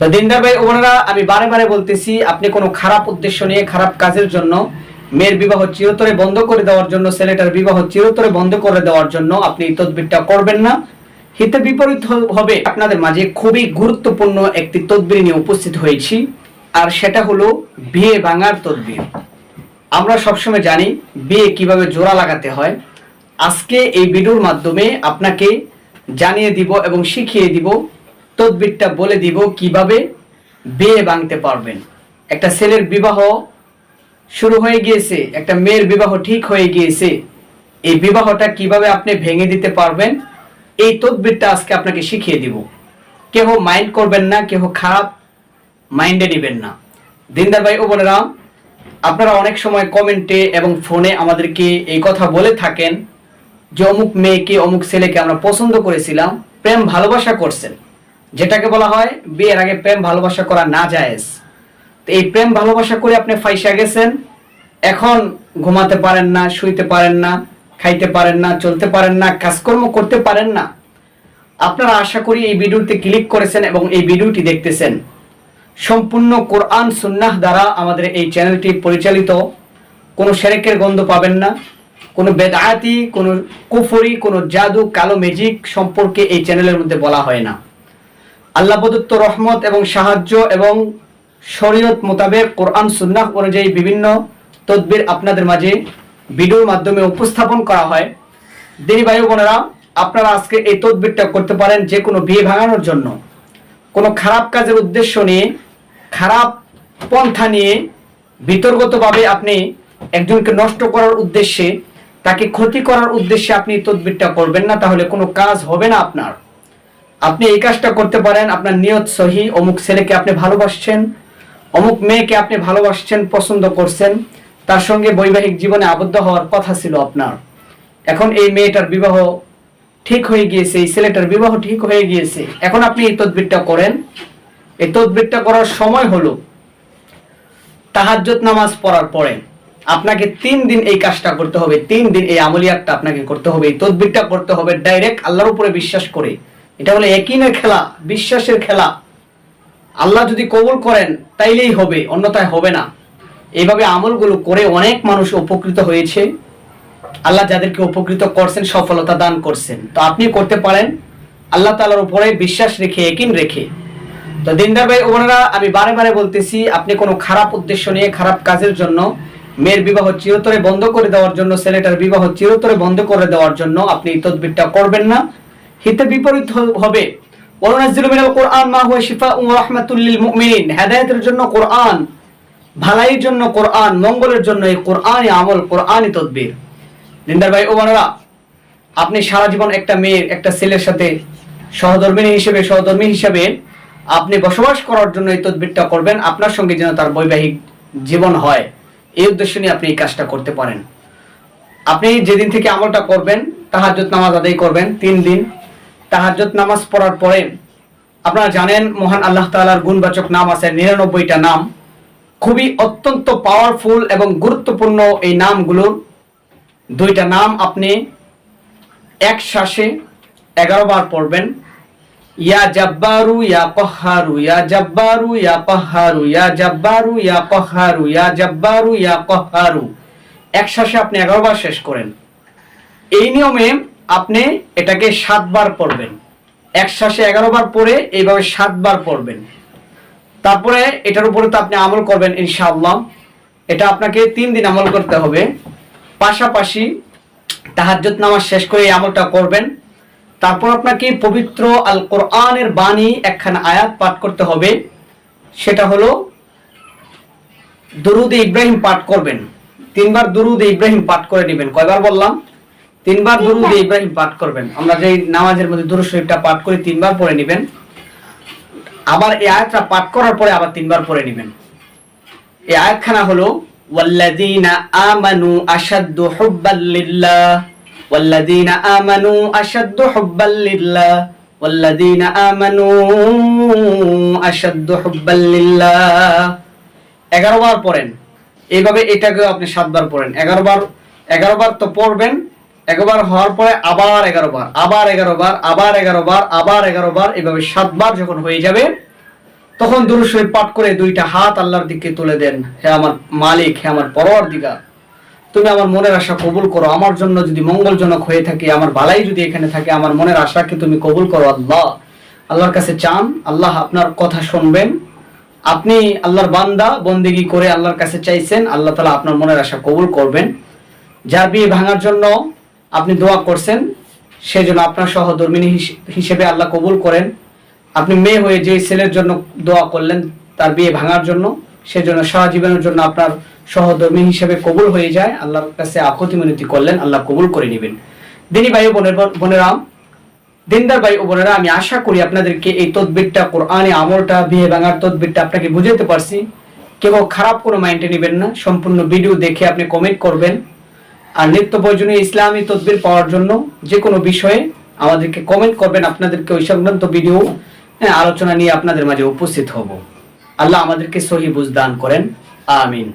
তো দিনদার ভাই, ওনারা আমি বারে বারে বলতেছি, আপনি কোনো খারাপ উদ্দেশ্য নিয়ে, খারাপ কাজের জন্য মেয়ের বিবাহ চিরতরে বন্ধ করে দেওয়ার জন্য, ছেলেটার বিবাহ চিরতরে বন্ধ করে দেওয়ার জন্য আপনি তদবিরটা করবেন না। হিতে বিপরীত হবে আপনাদের মাঝে খুবই গুরুত্বপূর্ণ একটি তদবির নিয়ে উপস্থিত হয়েছি, আর সেটা হলো বিয়ে ভাঙার তদবির। আমরা সবসময় জানি বিয়ে কীভাবে জোড়া লাগাতে হয়। আজকে এই ভিডিওর মাধ্যমে আপনাকে জানিয়ে দিব এবং শিখিয়ে দিব তদবিরটা বলে দিব কীভাবে বিয়ে ভাঙতে পারবেন। একটা ছেলের বিবাহ শুরু হয়ে গিয়েছে, একটা মেয়ের বিবাহ ঠিক হয়ে গিয়েছে। এই বিবাহটা কীভাবে আপনি ভেঙে দিতে পারবেন, এই তদবিরটা আজকে আপনাকে শিখিয়ে দিব। কেহ মাইন্ড করবেন না, কেহ খারাপ মাইন্ডে নেবেন না। দিনদার ভাই ও বোনেরা, আপনারা অনেক সময় কমেন্টে এবং ফোনে আমাদেরকে এই কথা বলে থাকেন যে অমুক মেয়েকে, অমুক ছেলেকে আমরা পছন্দ করেছিলাম, প্রেম ভালোবাসা করছেন। যেটাকে বলা হয় বিয়ের আগে প্রেম ভালোবাসা করা না জায়েজ। তো এই প্রেম ভালোবাসা করে আপনি ফাইসা গেছেন, এখন ঘুমাতে পারেন না, শুইতে পারেন না, খাইতে পারেন না, চলতে পারেন না, কাজকর্ম করতে পারেন না। আপনারা আশা করি এই ভিডিওতে ক্লিক করেছেন এবং এই ভিডিওটি দেখতেছেন। সম্পূর্ণ কোরআন, সুন্নাহ দ্বারা আমাদের এই চ্যানেলটি পরিচালিত। কোনো সেরেকের গন্ধ পাবেন না, কোনো বেদায়াতি, কোনো কুফরি, কোনো জাদু, কালো ম্যাজিক সম্পর্কে এই চ্যানেলের মধ্যে বলা হয় না। আল্লাহ প্রদত্ত রহমত এবং সাহায্য এবং শরীয়ত মোতাবেক কোরআন, সুন্নাহ অনুযায়ী বিভিন্ন তদবির আপনাদের মাঝে ভিডিওর মাধ্যমে উপস্থাপন করা হয়। দেরি ভাই বোনেরা, আপনারা আজকে এই তদবিরটা করতে পারেন যে কোনো বিয়ে ভাঙানোর জন্য। কোনো খারাপ কাজের উদ্দেশ্য নিয়ে, খারাপ পন্থা নিয়ে বিতর্গতভাবে আপনি একজনকে নষ্ট করার উদ্দেশ্যে, তাকে ক্ষতি করার উদ্দেশ্যে আপনি তদবিরটা করবেন না, তাহলে কোনো কাজ হবে না আপনার। আপনি এই কাজটা করতে পারেন, আপনার নিয়ত সহি। অমুক ছেলেকে আপনি ভালোবাসছেন, অমুক মেয়েকে আপনি ভালোবাসছেন, পছন্দ করছেন, তার সঙ্গে বৈবাহিক জীবনে আবদ্ধ হওয়ার কথা ছিল আপনার। এখন এই মেয়েটার বিবাহ ঠিক হয়ে গিয়েছে, এই ছেলেটার বিবাহ ঠিক হয়ে গিয়েছে। এখন আপনি এই তদবিরটা করেন। এই তদবিরটা করার সময় হলো তাহাজ্জত নামাজ পড়ার পরে। আপনাকে তিন দিন এই কাজটা করতে হবে, তিন দিন এই আমলিয়াতটা আপনাকে করতে হবে, এই তদবিরটা করতে হবে, ডাইরেক্ট আল্লাহর উপরে বিশ্বাস করে। এটা হলো একিনের খেলা, বিশ্বাসের খেলা। আল্লাহ যদি কবুল করেন, তাইলেই হবে, অন্যথায় হবে না। এইভাবে আমলগুলো করে অনেক মানুষ উপকৃত হয়েছে। আল্লাহ যাদেরকে উপকৃত করছেন, সফলতা দান করছেন। তো আপনি করতে পারেন। আল্লাহ তালার উপরে বিশ্বাস রেখে একিন রেখে। তো দিনদার ভাই ওনারা আমি বারে বারে বলতেছি, আপনি কোনো খারাপ উদ্দেশ্য নিয়ে খারাপ কাজের জন্য মেয়ের বিবাহ চিরতরে বন্ধ করে দেওয়ার জন্য, ছেলেটার বিবাহ চিরতরে বন্ধ করে দেওয়ার জন্য আপনি এই তদবিরটা করবেন না। হিতে বিপরীত হবে। কোরআন, মা হুয়া রাহমাতুল মুমিনিন। হেদায়েতের জন্য কোরআন, ভালাইয়ের জন্য কোরআন, মঙ্গলের জন্য এই কোরআনই আমল, কোরআনই তদবির। ভাই ও বোনেরা, আপনি সারা জীবন একটা মেয়ের, একটা ছেলের সাথে সহধর্মিনী হিসেবে, সহধর্মী হিসেবে আপনি বসবাস করার জন্য এই তদবিরটা করবেন, আপনার সঙ্গে যেন তার বৈবাহিক জীবন হয়। এই উদ্দেশ্য নিয়ে আপনি এই কাজটা করতে পারেন। আপনি যেদিন থেকে আমলটা করবেন তাহাজ্জত নামাজ আদায় করবেন, তিন দিন। তাহাজ্জত নামাজ পড়ার পরে, আপনারা জানেন মহান আল্লাহ তাআলার গুণবাচক নাম আছে নিরানব্বইটা নাম। খুবই অত্যন্ত পাওয়ারফুল এবং গুরুত্বপূর্ণ এই নামগুলোর দুইটা নাম আপনি এক শ্বাসে এগারো বার পড়বেন। ইয়া জব্বারু, ইয়া কহারু, ইয়া জব্বারু, ইয়া কহারু, ইয়া জব্বারু, ইয়া কহারু, ইয়া ইয়া কহারু। এক শ্বাসে আপনি এগারো বার শেষ করেন। এই নিয়মে আপনি এটাকে সাতবার পড়বেন। এক শ্বাসে এগারো বার পড়ে এইভাবে সাতবার পড়বেন। তারপরে এটার উপরে তো আপনি আমল করবেন ইনশাআল্লাহ। এটা আপনাকে তিন দিন আমল করতে হবে। পাশাপাশি তাহাজ্জুদ নামাজ শেষ করে এই আমলটা করবেন। তারপর আপনাকে পবিত্র আল কোরআনের বাণী একখানা আয়াত পাঠ করতে হবে। সেটা হলো দুরুদে ইব্রাহিম পাঠ করবেন। তিনবার দুরুদে ইব্রাহিম পাঠ করে নেবেন। কয়বার বললাম? তিনবার দুরুদে ইব্রাহিম পাঠ করবেন। আমরা যে নামাজের মধ্যে দুরুদ শরীফটা পাঠ করে, তিনবার পড়ে নেবেন। আবার এই আয়াতটা পাঠ করার পরে আবার তিনবার পড়ে নেবেন। এই আয়াতখানা হলো, ওয়াল্লাযীনা আমানু আশাদ্দু হুব্বাল লিল্লাহ, ওয়াল্লাযীনা আমানু আশাদ্দু হুব্বাল লিল্লাহ, ওয়াল্লাযীনা আমানু আশাদ্দু হুব্বাল লিল্লাহ। 11 বার পড়েন। এইভাবে এটাকেও আপনি সাতবার পড়েন। 11 বার 11 বার তো পড়বেন। একবার হওয়ার পরে আবার 11 বার, আবার 11 বার, আবার 11 বার, আবার 11 বার, এভাবে সাতবার যখন হয়ে যাবে, তখন দুরুদ শরীফ পাঠ করে দুইটা হাত আল্লাহর দিকে তুলে দেন। হে আমার মালিক, হে আমার পরওয়ার দিগা তুমি আমার মনের আশা কবুল করো। আমার জন্য যদি মঙ্গলজনক হয়ে থাকে, আমার বালাই যদি এখানে থাকে, আমার মনের আশাকে তুমি কবুল করো আল্লাহ। আল্লাহর কাছে চান, আল্লাহ আপনার কথা শুনবেন। আপনি আল্লাহর বান্দা, বন্দেগি করে আল্লাহর কাছে চাইছেন, আল্লাহ তালা আপনার মনের আশা কবুল করবেন। যার বিয়ে ভাঙার জন্য আপনি দোয়া করছেন, সেজন্য আপনার সহধর্মিনী হিস- হিসেবে আল্লাহ কবুল করেন। আপনি মেয়ে হয়ে যে ছেলের জন্য দোয়া করলেন, তার বিয়ে ভাঙার জন্য, সেজন্য সারা জীবনের জন্য আপনার সহধর্মী হিসেবে কবুল হয়ে যায়। আল্লাহর কাছে আকতি মিনতি করলেন, আল্লাহ কবুল করে নেবেন। দিনী ভাই বোনের বোনেরা, দিনদার ভাই বোনেরা, আমি আশা করি আপনাদেরকে এই তদবিরটা, কোরআনে আমলটা, বিয়ে ভাঙার তদবিরটা আপনাকে বুঝাতে পারছি। কেউ খারাপ কোনো মাইন্ডে নেবেন না, সম্পূর্ণ ভিডিও দেখে আপনি কমেন্ট করবেন। আর নিত্য প্রয়োজনীয় ইসলামী তদবির পাওয়ার জন্য যে কোনো বিষয়ে আমাদেরকে কমেন্ট করবেন আপনাদেরকে ওই সংক্রান্ত ভিডিও হ্যাঁ, আলোচনা নিয়ে আপনাদের মাঝে উপস্থিত হব। আল্লাহ আমাদেরকে সহি বুঝদান করেন। আমিন।